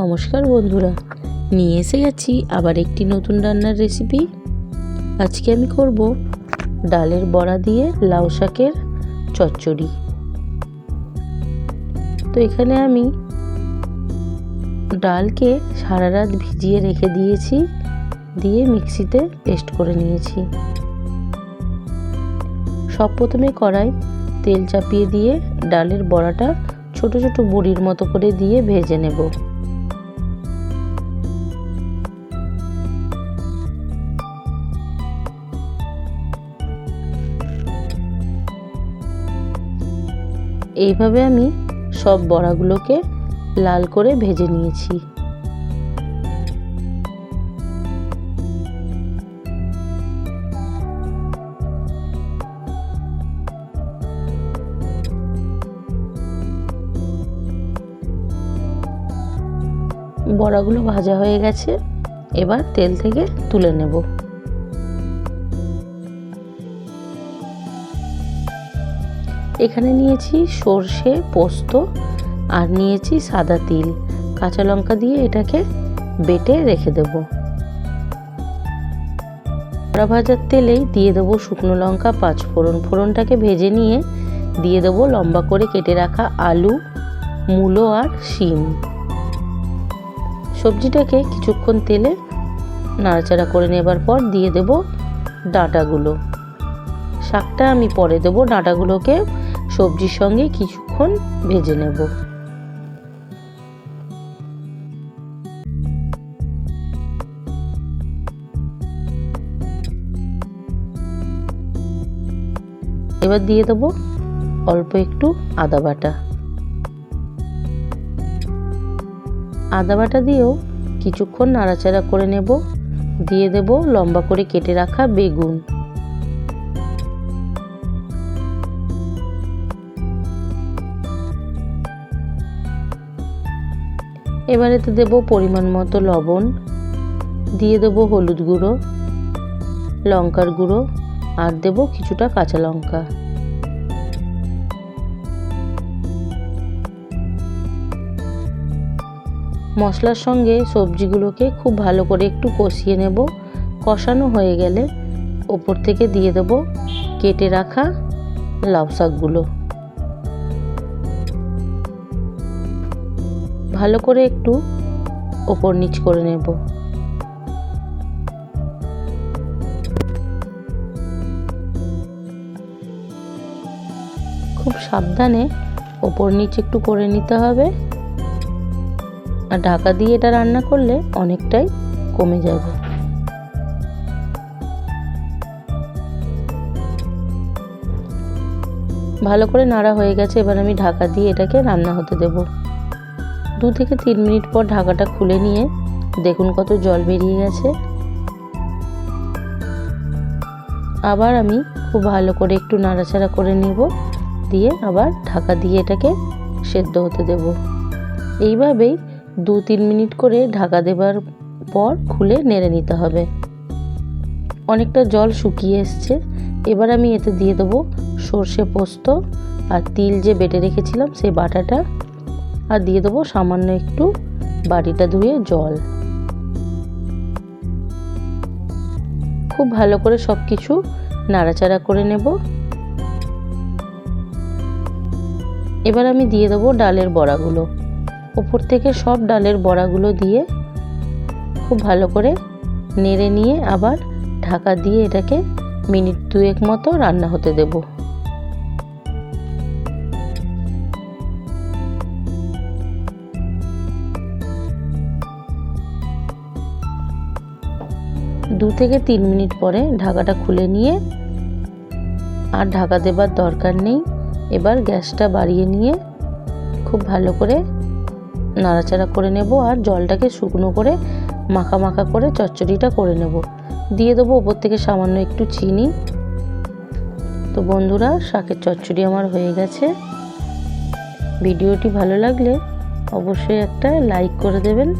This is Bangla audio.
নমস্কার বন্ধুরা। নিয়ে এসে গেছি আবার একটি নতুন রান্নার রেসিপি আজকে আমি করব ডালের বড়া দিয়ে লাউ শাকের চচ্চড়ি। তো এখানে আমি ডালকে সারা রাত ভিজিয়ে রেখে দিয়েছি, দিয়ে মিক্সিতে পেস্ট করে নিয়েছি। সব প্রথমে কড়াই তেল চাপিয়ে দিয়ে ডালের বড়াটা ছোট ছোট বড়ির মতো করে দিয়ে ভেজে নেব। এইভাবে আমি সব বড়াগুলোকে লাল করে ভেজে নিয়েছি। বড়াগুলো ভাজা হয়ে গেছে, এবার তেল থেকে তুলে নেব। এখানে নিয়েছি সর্ষে, পোস্ত, আর নিয়েছি সাদা তিল। কাঁচা লঙ্কা দিয়ে এটাকে বেটে রেখে দেব। বড়া ভাজার তেলেই দিয়ে দেবো শুকনো লঙ্কা, পাঁচ ফোড়ন। ফোড়নটাকে ভেজে নিয়ে দিয়ে দেবো লম্বা করে কেটে রাখা আলু, মূলো আর শিম। সবজিটাকে কিছুক্ষণ তেলে নাড়াচাড়া করে নেবার পর দিয়ে দেব ডাঁটাগুলো। শাকটা আমি পরে দেবো ডাঁটাগুলোকে সবজির সঙ্গে কিছুক্ষণ ভেজে নেব। এবার দিয়ে দেবো অল্প একটু আদা বাটা। আদা বাটা দিয়েও কিছুক্ষণ নাড়াচাড়া করে নেব। দিয়ে দেব লম্বা করে কেটে রাখা বেগুন। এবারেতে দেব পরিমাণ মতো লবণ, দিয়ে দেব হলুদ গুঁড়ো, লঙ্কার গুঁড়ো, আর দেব কিছুটা কাঁচা লঙ্কা। মশলার সঙ্গে সবজিগুলোকে খুব ভালো করে একটু কষিয়ে নেব। কষানো হয়ে গেলে ওপর থেকে দিয়ে দেব কেটে রাখা লাউ শাকগুলো। ভালো করে একটু ওপর নিচ করে নেব। খুব সাবধানে ওপর নিচ একটু করে নিতে হবে। আর ঢাকা দিয়ে এটা রান্না করলে অনেকটাই কমে যাবে। ভালো করে নাড়া হয়ে গেছে, এবার আমি ঢাকা দিয়ে এটাকে রান্না হতে দেব। দু থেকে তিন মিনিট পর ঢাকাটা খুলে নিয়ে দেখুন কত জল বেরিয়ে গেছে। আবার আমি খুব ভালো করে একটু নাড়াচাড়া করে নিব, দিয়ে আবার ঢাকা দিয়ে এটাকে সেদ্ধ হতে দেব। এইভাবেই দু তিন মিনিট করে ঢাকা দেবার পর খুলে নেড়ে নিতে হবে। অনেকটা জল শুকিয়ে এসছে। এবার আমি এতে দিয়ে দেবো সর্ষে পোস্ত আর তিল যে বেটে রেখেছিলাম সেই বাটাটা। আর দিয়ে দেবো সামান্য একটু বাটিটা ধুয়ে জল। খুব ভালো করে সব কিছু নাড়াচাড়া করে নেব। এবার আমি দিয়ে দেবো ডালের বড়াগুলো। ওপর থেকে সব ডালের বড়াগুলো দিয়ে খুব ভালো করে নেড়ে নিয়ে আবার ঢাকা দিয়ে এটাকে মিনিট দুয়েক মতো রান্না হতে দেব। দু থেকে তিন মিনিট পরে ঢাকাটা খুলে নিয়ে আর ঢাকা দেবার দরকার নেই। এবার গ্যাসটা বাড়িয়ে নিয়ে খুব ভালো করে নাড়াচাড়া করে নেব আর জলটাকে শুকনো করে মাখা মাখা করে চচ্চড়িটা করে নেব। দিয়ে দেবো ওপর থেকে সামান্য একটু চিনি। তো বন্ধুরা, শাকের চচ্চড়ি আমার হয়ে গেছে। ভিডিওটি ভালো লাগলে অবশ্যই একটা লাইক করে দেবেন।